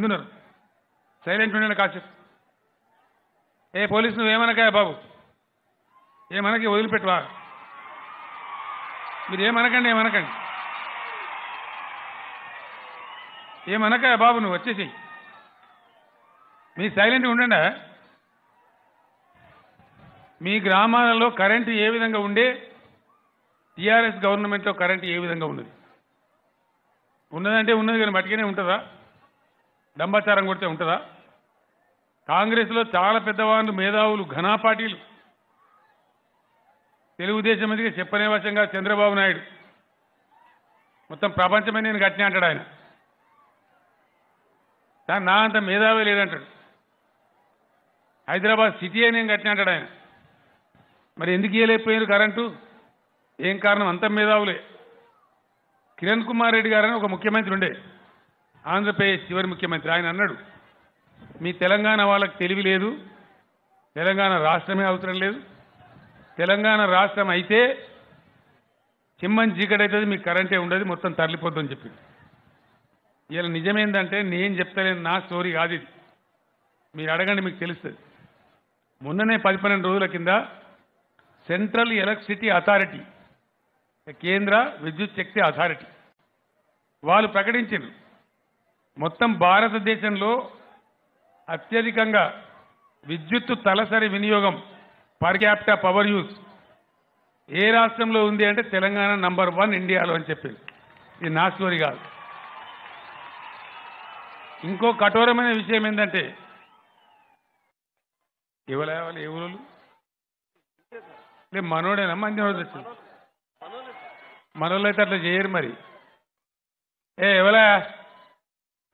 ఎందున్నారు silent ఉండండి కాసేపు ఏ police నువ్వేమనకా బాబు? ఏమనకి వదిలిపెట్టువా? మీరు ఏమనకండి ఏమనకండి. ఏమనక బాబు నువ్వు వచ్చేసి మీ సైలెంట్ ఉండండా? మీ గ్రామాలలో కరెంటు ఏ విధంగా ఉండే? టీఆర్ఎస్ గవర్నమెంట్లో కరెంటు ఏ విధంగా ఉన్నది? ఉన్నదంటే ఉన్నది కానీ మట్టిగానే ఉంటుందా? డంబాచారం కొడితే ఉంటుందా? కాంగ్రెస్లో చాలా పెద్దవాళ్ళు మేధావులు ఘనాపాటీలు. తెలుగుదేశం మీదకి చెప్పనే వశంగా చంద్రబాబు నాయుడు. మొత్తం ప్రపంచమే నేను కట్టిన అంటాడు ఆయన. కానీ నా అంత మేధావే లేదంటాడు. హైదరాబాద్ సిటీ అని నేను కట్టిన అంటాడు ఆయన. మరి ఎందుకు ఇవ్వలేకపోయారు కరెంటు? ఏం కారణం? అంత మేధావులే. కిరణ్ కుమార్ రెడ్డి గారని ఒక ముఖ్యమంత్రి ఉండే. ఆంధ్రప్రదేశ్ చివరి ముఖ్యమంత్రి. ఆయన అన్నాడు మీ తెలంగాణ వాళ్ళకి తెలివి లేదు తెలంగాణ రాష్ట్రమే అవసరం లేదు. తెలంగాణ రాష్ట్రం అయితే చిమ్మని చీకటైతుంది మీకు కరెంటే ఉండదు మొత్తం తరలిపోద్దని చెప్పింది. ఇలా నిజమేందంటే నేను చెప్తలేను నా స్టోరీ కాదు ఇది. మీరు అడగండి మీకు తెలుస్తుంది. మొన్ననే పది పన్నెండు రోజుల కింద సెంట్రల్ ఎలక్ట్రిసిటీ అథారిటీ కేంద్ర విద్యుత్ శక్తి అథారిటీ వాళ్ళు ప్రకటించారు మొత్తం భారతదేశంలో అత్యధికంగా విద్యుత్తు తలసరి వినియోగం పర్ క్యాపిటా పవర్ యూస్ ఏ రాష్ట్రంలో ఉంది అంటే తెలంగాణ నంబర్ వన్ ఇండియాలో అని చెప్పింది ఇది నా స్టోరీ కాదు. ఇంకో కఠోరమైన విషయం ఏంటంటే ఎవరు ఏ ఎవరు లేదు మనోడేనా? మంది రోజు వచ్చింది. మనోళ్ళు అయితే అట్లా చేయరు మరి. ఏ ఎవరా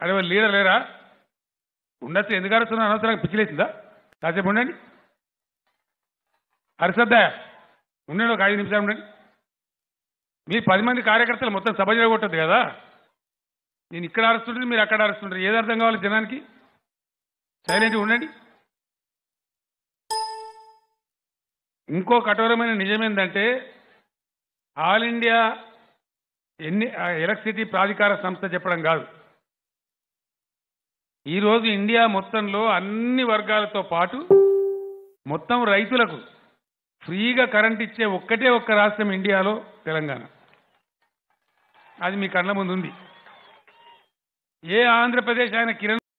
అరే లీడర్ లేరా? ఉండొచ్చు ఎందుకు అరుస్తున్నా? అనవసరంగా పిచ్చిలేసిందా కాసేపు ఉండండి. అరిసద్దా ఉండండి ఒక ఐదు నిమిషాలు ఉండండి. మీరు పది మంది కార్యకర్తలు మొత్తం సభ చేయగొట్టద్దు కదా? నేను ఇక్కడ అరుస్తుంటే మీరు అక్కడ అరుస్తుంటారు. ఏది అర్థం కావాలి జనానికి? సైలెంట్గా ఉండండి. ఇంకో కఠోరమైన నిజం ఏంటంటే ఆల్ ఇండియా ఎన్ని ఎలక్ట్రిసిటీ ప్రాధికార సంస్థ చెప్పడం కాదు. ఈరోజు ఇండియా మొత్తంలో అన్ని వర్గాలతో పాటు మొత్తం రైతులకు ఫ్రీగా కరెంట్ ఇచ్చే ఒక్కటే ఒక్క రాష్ట్రం ఇండియాలో తెలంగాణ. అది మీ కళ్ళ ముందు ఉంది ఏ ఆంధ్రప్రదేశ్ ఆయన కిరణ్